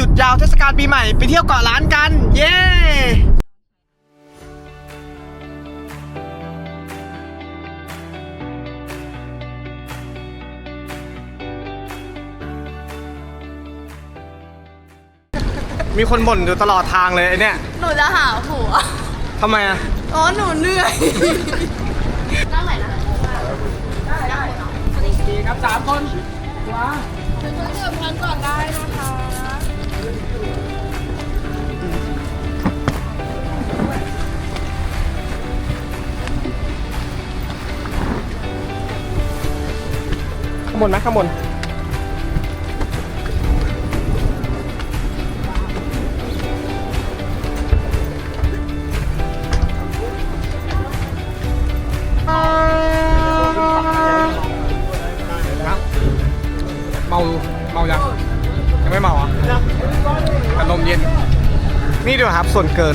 หยุดยาวเทศกาลปีใหม่ไปเที่ยวเกาะล้านกัน เย้มีคนบ่นอยู่ตลอดทางเลยไอเนี่ยหนูจะหาผัวทำไมอะอ๋อหนูเหนื่อยนั่งไหนนะครับสามคนเดี๋ยวพันก่อนได้นะคะางบนไหมข้างบนเมาเมายังยังไม่เมาอะอารมณ์เย็น นี่ดีกว่าครับส่วนเกิน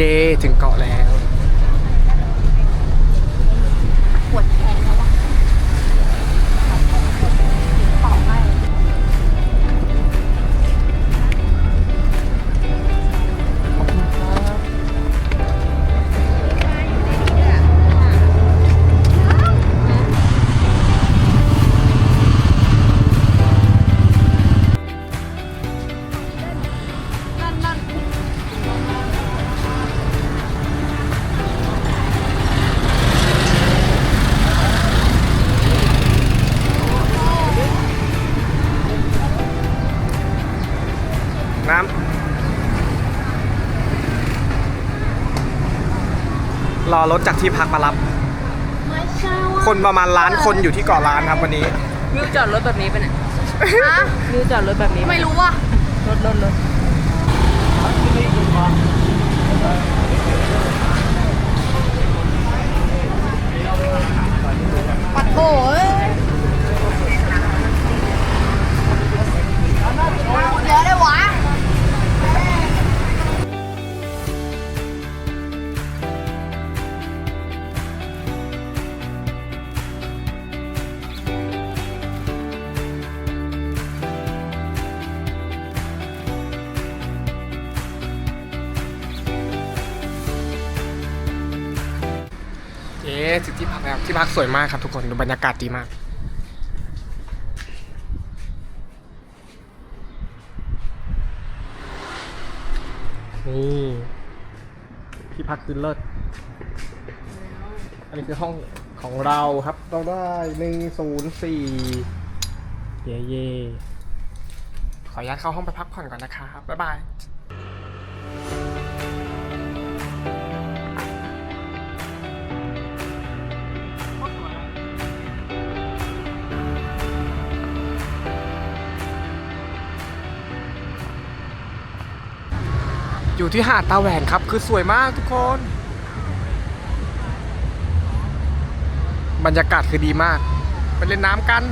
เย่ถึงเกาะแล้ว รอรถจากที่พักมารับไม่ใช่ว่าคนประมาณล้านคนอยู่ที่เกาะล้านครับวันนี้ มิวจอดรถแบบนี้ไปะเนี่ยฮะมิวจอดรถแบบนี้ปะไม่รู้ว่ะ รถรถรถ เอ๊ะถึงที่พักแล้วที่พักสวยมากครับทุกคนดูบรรยากาศดีมากนี่ที่พักคือเลิศอันนี้คือห้องของเราครับเราได้หนึ่งศูนย์สี่เย่เย่ขออนุญาตเข้าห้องไปพักผ่อนก่อนนะครับ บ๊ายบาย อยู่ที่หาดตาแหวนครับ คือสวยมากทุกคน บรรยากาศคือดีมาก ไปเล่นน้ำกัน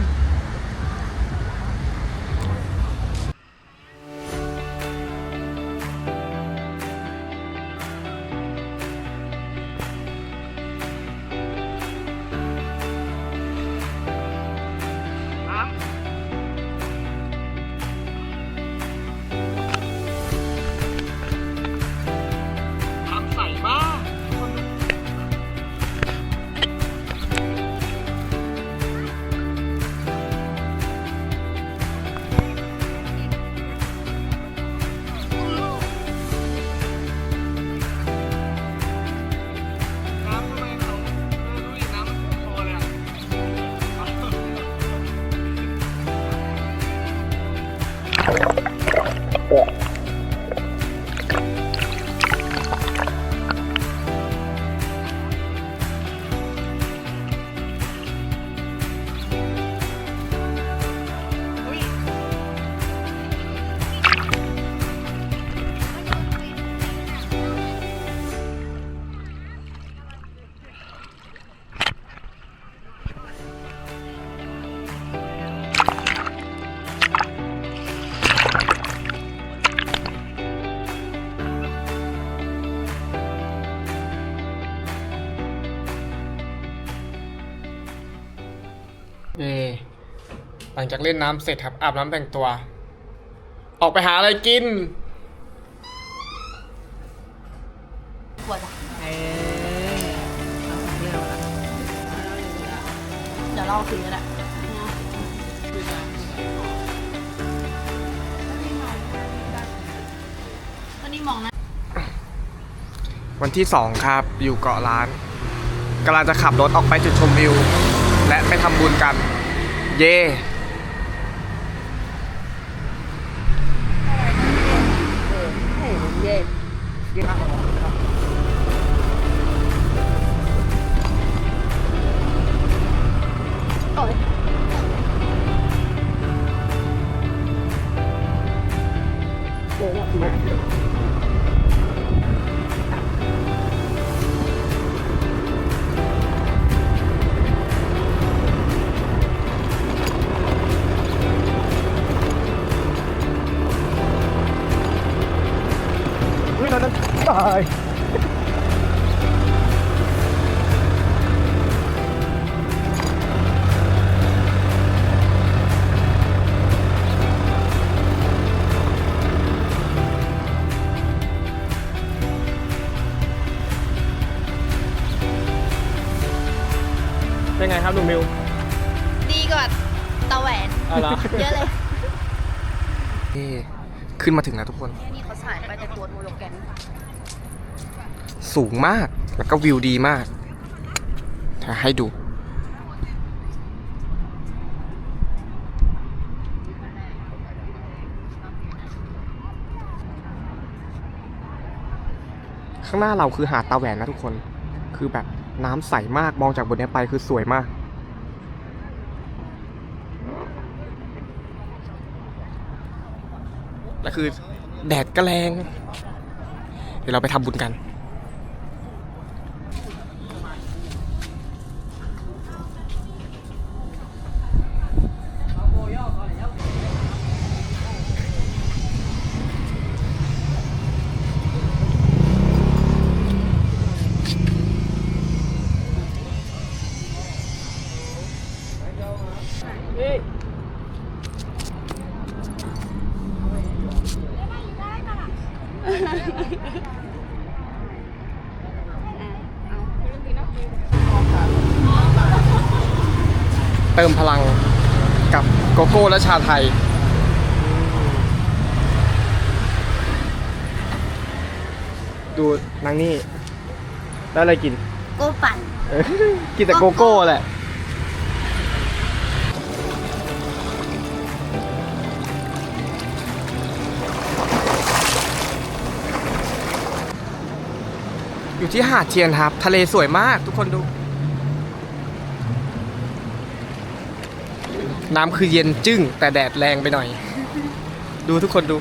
เย่หลังจากเล่นน้ำเสร็จครับอาบน้ำแต่งตัว ออกไปหาอะไรกินปวดอะเออเอาของเราละเดี๋ยวเราคืนก็ได้ก็นี่มองนะวันที่สองครับอยู่เกาะล้านกำลังจะขับรถออกไปจุดชมวิว และไปทำบุญกัน เย่เออให้มันเย่ เฮ้ยเราจะตายเป็นไงครับหนุ่มมิวดีกว่าตาแหวน อะไร เยอะเลยขึ้นมาถึงแล้วทุกคน่าถ่ายไปแต่ตัวโมโลแกนสูงมากแล้วก็วิวดีมาก ถ้าให้ดู ข้างหน้าเราคือหาดตาแหวนนะทุกคน คือแบบน้ำใสมากมองจากบนนี้ไปคือสวยมากและคือ แดดก็แรง เดี๋ยวเราไปทำบุญกัน เติมพลังกับโกโก้และชาไทย ดูนางนี่ได้อะไรกิน โก้ปั่นเอ้ยกินแต่โกโก้แหละ อยู่ที่หาดเทียนครับ ทะเลสวยมากทุกคนดู น้ำคือเย็นจึ้งแต่แดดแรงไปหน่อย ดูทุกคนดู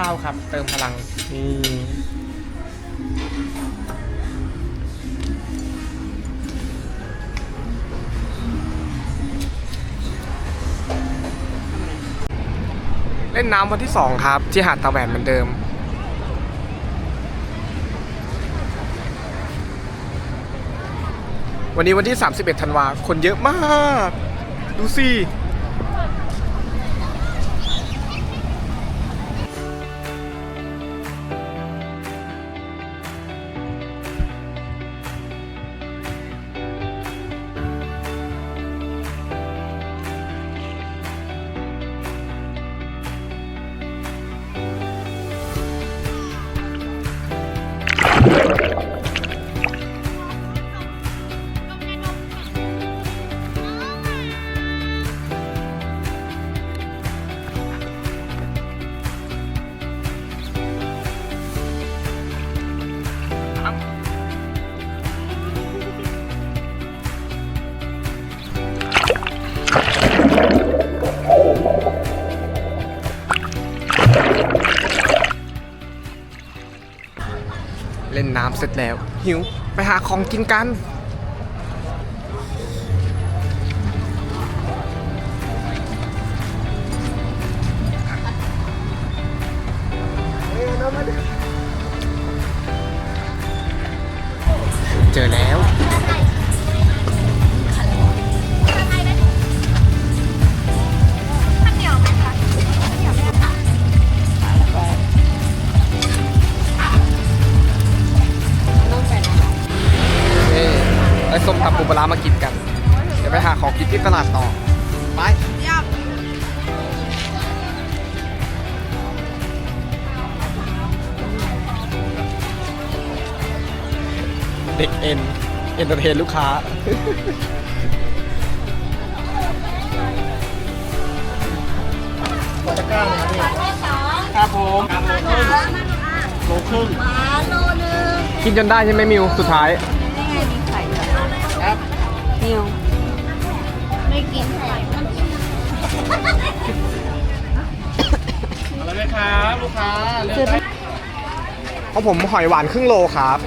ข้าวครับ เติมพลังนี่เล่นน้ำวันที่สองครับ ที่หาดตาแหวนเหมือนเดิม วันนี้วันที่ 31 ธันวาคนเยอะมาก ดูสิ เล่นน้ำเสร็จแล้ว หิว ไปหาของกินกัน ตลาดต่อ ไปยับเด็กเอ็น เอ็นเตอร์เทนลูกค้าตะกร้าเลยครับพี่ครับผมโลครึ่งหมาโลนึงกินจนได้ใช่ไหมมิว สุดท้ายนี่ไงมีไข่ด้วยครับ นิว ไม่กินไข่น้ำจิ้มอะไรไหมครับลูกค้าเลือกได้ของผมหอยหวานครึ่งโลครับ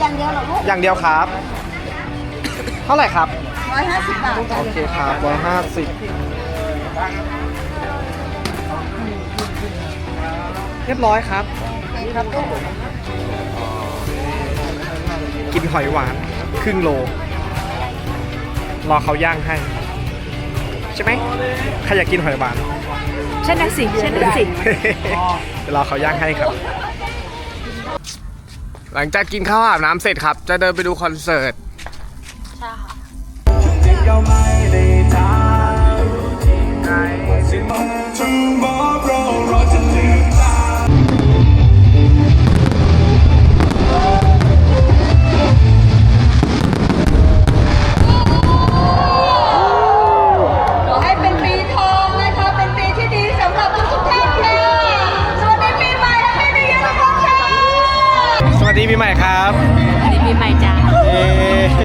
อย่างเดียวเหรอลูกอย่างเดียวครับ เท่าไหร่ครับ ร้อยห้าสิบบาทโอเคครับร้อยห้าสิบเรียบร้อยครับ ครับลูกกินหอยหวานครึ่งโล รอเขาย่างให้ ใช่ไหมใครอยากกินหอยหวานฉันน่ะสิฉันน่ะสิ เดี๋ยวรอเขาย่างให้ครับ หลังจากกินข้าวอาบน้ำเสร็จครับ จะเดินไปดูคอนเสิร์ต ใช่ค่ะขอ